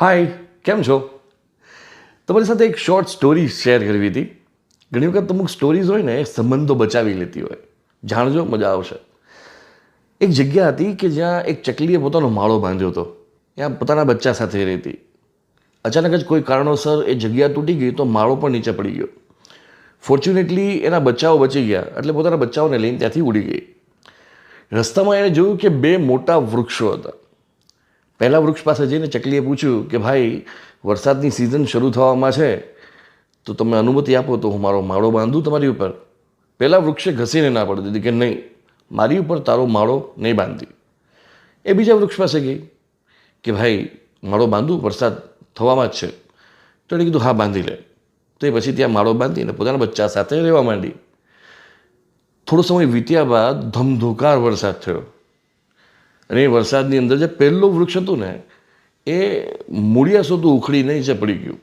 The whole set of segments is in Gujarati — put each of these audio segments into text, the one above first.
હાય, કેમ છો? તમારી સાથે એક શોર્ટ સ્ટોરી શેર કરવી હતી. ઘણી વખત અમુક સ્ટોરીઝ હોય ને, એ સંબંધો બચાવી લેતી હોય. જાણજો, મજા આવશે. એક જગ્યા હતી કે જ્યાં એક ચકલીએ પોતાનો માળો બાંધ્યો હતો. ત્યાં પોતાના બચ્ચા સાથે રહેતી અચાનક જ કોઈ કારણોસર એ જગ્યા તૂટી ગઈ તો માળો પણ નીચે પડી ગયો. ફોર્ચ્યુનેટલી એના બચ્ચાઓ બચી ગયા, એટલે પોતાના બચ્ચાઓને લઈને ત્યાંથી ઉડી ગઈ. રસ્તામાં એણે જોયું કે બે મોટા વૃક્ષો હતા. પહેલા વૃક્ષ પાસે જઈને ચકલીએ પૂછ્યું કે, ભાઈ, વરસાદની સિઝન શરૂ થવામાં છે, તો તમે અનુમતિ આપો તો હું મારો માળો બાંધું તમારી ઉપર. પહેલાં વૃક્ષે ઘસીને ના પડી દીધી કે, નહીં, મારી ઉપર તારો માળો નહીં બાંધી. એ બીજા વૃક્ષ પાસે ગઈ કે, ભાઈ, માળો બાંધું, વરસાદ થવામાં જ છે. તો એણે કીધું, હા, બાંધી લે. તો એ પછી ત્યાં માળો બાંધીને પોતાના બચ્ચા સાથે રહેવા માંડી. થોડો સમય વીત્યા બાદ ધમધોકાર વરસાદ થયો. અને એ વરસાદની અંદર જે પહેલું વૃક્ષ હતું ને, એ મૂળિયા સુધી ઉખડીને નીચે પડી ગયું.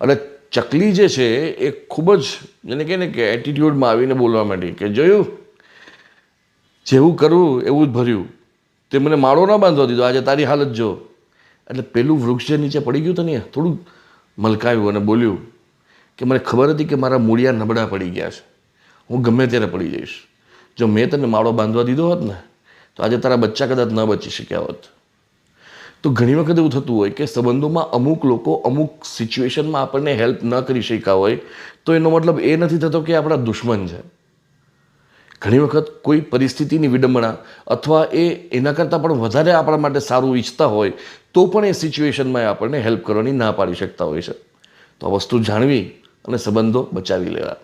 અને ચકલી જે છે, એ ખૂબ જ, જેને કહે ને કે એટીટ્યૂડમાં આવીને બોલવા માંડી કે, જોયું, જેવું કરવું એવું જ ભર્યું. તે મને માળો ના બાંધવા દીધો, આજે તારી હાલત જો. એટલે પેલું વૃક્ષ જે નીચે પડી ગયું હતું ને થોડું મલકાયું અને બોલ્યું કે, મને ખબર હતી કે મારા મૂળિયા નબળા પડી ગયા છે. હું ગમે ત્યારે પડી જઈશ. જો મેં તને માળો બાંધવા દીધો હોત ને તો આજે તારા બચ્ચા કદાચ ન બચી શક્યા હોત. તો ઘણી વખત એવું થતું હોય કે સંબંધોમાં અમુક લોકો અમુક સિચ્યુએશનમાં આપણને હેલ્પ ન કરી શક્યા હોય, તો એનો મતલબ એ નથી થતો કે આપણા દુશ્મન છે. ઘણી વખત કોઈ પરિસ્થિતિની વિડંબણા અથવા એ એના કરતાં પણ વધારે આપણા માટે સારું ઈચ્છતા હોય, તો પણ એ સિચ્યુએશનમાં આપણને હેલ્પ કરવાની ના પાડી શકતા હોય છે. તો આ વસ્તુ જાણવી અને સંબંધો બચાવી લેવા.